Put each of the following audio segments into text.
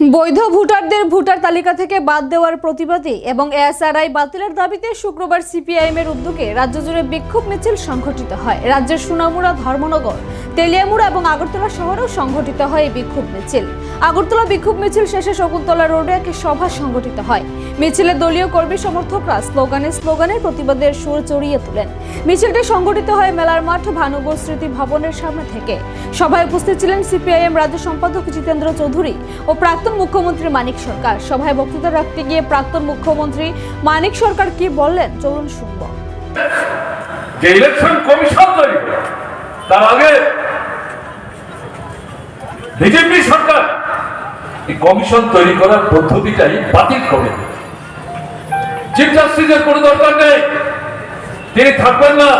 বৈধ ভোটারদের ভোটার তালিকা থেকে বাদ দেওয়ার প্রতিবাদে এবং এসআরআই বাতিলের দাবিতে শুক্রবার সিপিআইএম এর উদ্যোগে রাজ্য জুড়ে বিক্ষোভ মিছিল সংঘটিত হয়। রাজ্যের সোনামুড়া, ধর্মনগর, তেলিয়ামুড়া এবং আগরতলা শহরেও সংঘটিত হয় এই বিক্ষোভ মিছিল। আগরতলা বিক্ষোভ মিছিল শেষে শকুন্তলা রোডে একটি সভা সংঘটিত হয়। মিছিলে দলীয় কর্মী সমর্থকরা স্লোগানে স্লোগানে প্রতিবাদের সুর চড়িয়ে তোলেন। মিছিলটি সংঘটিত হয় মেলার মাঠ ভানুগর স্মৃতি ভবনের সামনে থেকে। সভায় উপস্থিত ছিলেন সিপিআইএম রাজ্য সম্পাদক জিতেন্দ্র চৌধুরী ও প্রাক্তন মুখ্যমন্ত্রী মানিক সরকার। সভায় বক্তৃতা রাখতে গিয়ে প্রাক্তন মুখ্যমন্ত্রী মানিক সরকার কি বললেন? চলুন শুনব। যে ইলেকশন কমিশন তৈরি তার আগে বিজেপি সরকার এই কমিশন তৈরি করার পদ্ধতিটাই বাতিল করে চিফ জাস্টিসের কোনো দরকার নেই। তিনি থাকবেন না।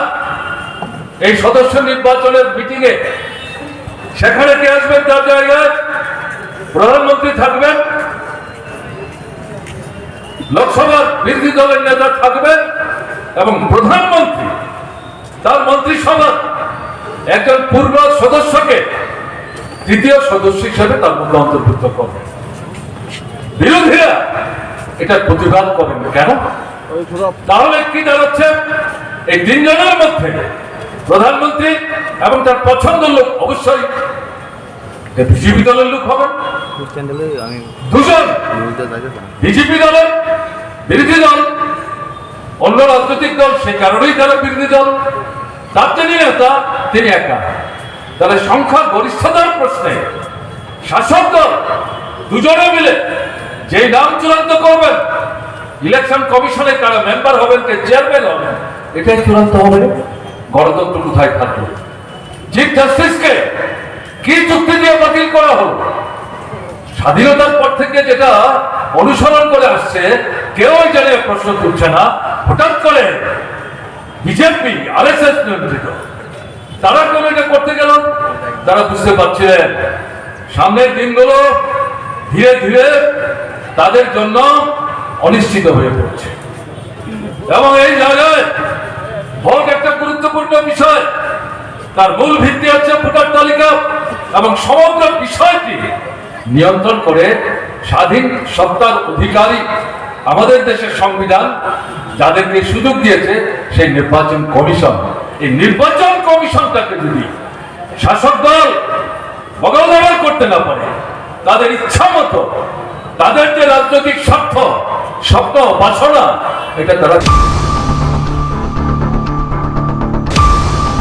এই সদস্য নির্বাচনের মিটিংয়ে সেখানে কে আসবেন, তার জায়গায়? প্রধানমন্ত্রী থাকবেন, লোকসভার বিরোধী দলের নেতা থাকবেন এবং প্রধানমন্ত্রী, তার মন্ত্রিসভার একজন পূর্ব সদস্যকে তৃতীয় সদস্য হিসেবে তার মধ্যে অন্তর্ভুক্ত করবেন। বিরোধীরা এটা প্রতিবাদ করেন কেন? তাহলে কি দাঁড়াচ্ছে? এই তিনজনের মধ্যে প্রধানমন্ত্রী এবং তার পছন্দ লোক অবশ্যই বিজেপি দলের লোক হবেন দুজন। বিজেপি দলের বিরোধী দল অন্য রাজনৈতিক দল সে কারণেই তারা বিরোধী দল। তার যিনি নেতা তিনি একা। তাহলে সংখ্যা গরিষ্ঠতার প্রশ্নে শাসক দল দুজনে মিলে যেই নাম চূড়ান্ত করবেন ইলেকশন কমিশনে কারা মেম্বার হবেন কে? চেয়ারম্যান হবেন। এটাই চূড়ান্ত হবে। গণতন্ত্র কোথায় থাকবে? চিফ জাস্টিসকে কি চুক্তি দিয়ে বাতিল করা হলো? স্বাধীনতার পর থেকে যেটা অনুসরণ করে আসছে কেউ জানে প্রশ্ন তুলছে না। হঠাৎ করে বিজেপি আর এস এস নিয়ন্ত্রিত। তারা কেন এটা করতে গেল? তারা বুঝতে পারছিলেন। সামনের দিনগুলো ধীরে ধীরে তাদের জন্য অনিশ্চিত হয়ে পড়ছে। এবং এই জায়গায় ভোট একটা গুরুত্বপূর্ণ বিষয়। তার মূল ভিত্তি হচ্ছে ভোটার তালিকা। এবং সমগ্র বিষয়টি নিয়ন্ত্রণ করে স্বাধীন সত্তার অধিকারী আমাদের দেশের সংবিধান যাদেরকে সুযোগ দিয়েছে, সেই নির্বাচন কমিশন। এই নির্বাচন কমিশনটাকে যদি শাসক দল বগলদাবার করতে না পারে, তাদের ইচ্ছা মতো, তাদের যে রাজনৈতিক স্বার্থ, স্বপ্ন, বাসনা, এটা তারা